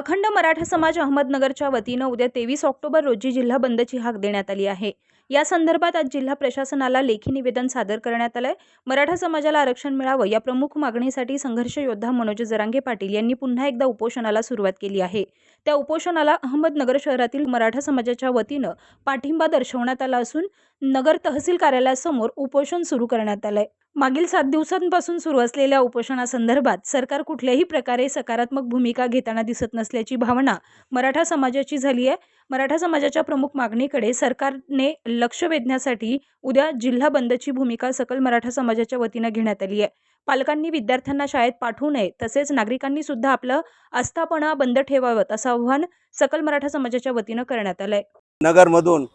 अखंड मराठा समाज अहमदनगरच्या वतीनं उद्या तेवीस ऑक्टोबर रोजी जिल्हा बंदची हाक देण्यात आली आहे. या संदर्भात आज जिल्हा प्रशासनाला लेखी निवेदन सादर करण्यात आलंय. मराठा समाजाला आरक्षण मिळावं या प्रमुख मागणीसाठी संघर्ष योद्धा मनोज जरांगे पाटील यांनी पुन्हा एकदा उपोषणाला सुरुवात केली आहे. त्या उपोषणाला अहमदनगर शहरातील मराठा समाजाच्या वतीनं पाठिंबा दर्शवण्यात आला असून नगर तहसील कार्यालयासमोर उपोषण सुरू करण्यात आलंय. मागील सात दिवसांपासून सुरू असलेल्या उपोषणासंदर्भात सरकार कुठल्याही प्रकारे सकारात्मक भूमिका घेताना दिसत नसल्याची भावना मराठा समाजाची झाली आहे. मराठा समाजाच्या प्रमुख मागणीकडे सरकारने लक्ष वेधण्यासाठी उद्या जिल्हा बंदची भूमिका सकल मराठा समाजाच्या वतीनं घेण्यात आली आहे. पालकांनी विद्यार्थ्यांना शाळेत पाठवू नये तसेच नागरिकांनी सुद्धा आपलं आस्थापना बंद ठेवावं असं आव्हान सकल मराठा समाजाच्या वतीनं करण्यात आलंय. नगरमधून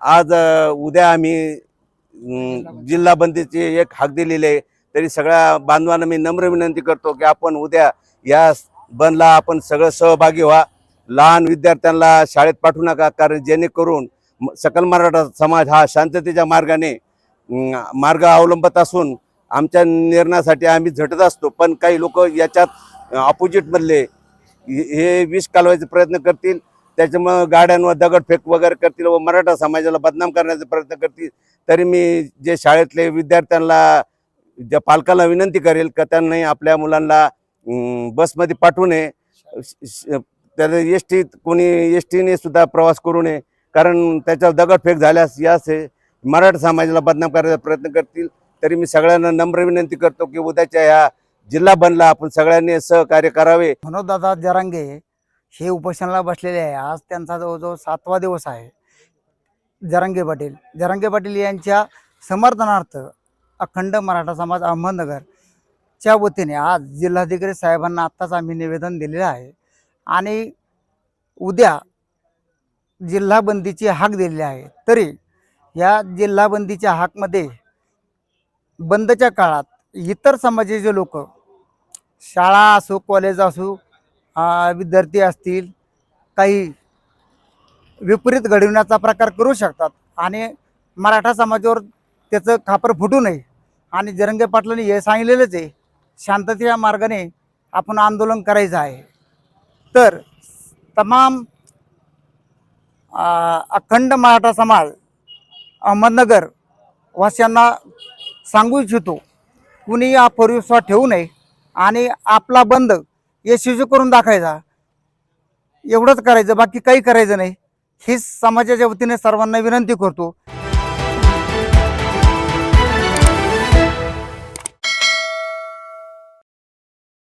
आज उद्या आम्ही जिल्हा बंदीची एक हाक दिलेली आहे. तरी सगळ्या बांधवांना मी नम्र विनंती करतो की आपण उद्या या बंदला आपण सगळं सहभागी व्हा. लहान विद्यार्थ्यांना शाळेत पाठवू नका कारण जेणेकरून म- सकल मराठा समाज हा शांततेच्या मार्गाने मार्ग अवलंबत असून आमच्या निर्णयासाठी आम्ही झटत असतो. पण काही लोक याच्यात ऑपोजिटमधले हे विष कालवायचे प्रयत्न करतील. त्याच्यामुळं गाड्यांवर दगडफेक वगैरे करतील व मराठा समाजाला बदनाम करण्याचा प्रयत्न करतील. तरी मी जे शाळेतले विद्यार्थ्यांना ज्या पालकाला विनंती करेल का त्यांनी आपल्या मुलांना बसमध्ये पाठवू नये. श- एस टीत कोणी एस टीने सुद्धा प्रवास करू नये. कारण त्याच्यावर दगडफेक झाल्यास यास हे मराठा समाजाला बदनाम करायचा प्रयत्न करतील. तरी मी सगळ्यांना नम्र विनंती करतो की उद्याच्या ह्या जिल्हा बनला आपण सगळ्यांनी सहकार्य करावे. मनोजदादा जरांगे हे उपोषणाला बसलेले आहे. आज त्यांचा जवळजवळ सातवा दिवस आहे. जरांगे पाटील. जरांगे पाटील यांच्या समर्थनार्थ अखंड मराठा समाज अहमदनगरच्या वतीने आज जिल्हाधिकारी साहेबांना आत्ताच आम्ही निवेदन दिलेलं आहे. आणि उद्या जिल्हाबंदीची हाक दिलेली आहे. तरी या जिल्हाबंदीच्या हाकमध्ये बंदच्या काळात इतर समाजाचे लोक शाळा असो कॉलेज असो विद्यार्थी असतील काही विपरीत घडविण्याचा प्रकार करू शकतात. आणि मराठा समाजावर त्याचं खापर फुटू नये. आणि जरंगे पाटलांनी हे सांगितलेलंच आहे शांततेच्या मार्गाने आपण आंदोलन करायचं आहे. तर तमाम अखंड मराठा समाज अहमदनगर वासियांना सांगू इच्छितो कुणी हा परिविश्वास ठेवू नये आणि आपला बंद यशस्वी करून दाखवायचा. एवढंच करायचं बाकी काही करायचं नाही. हीच समाजाच्या वतीने सर्वांना विनंती करतो.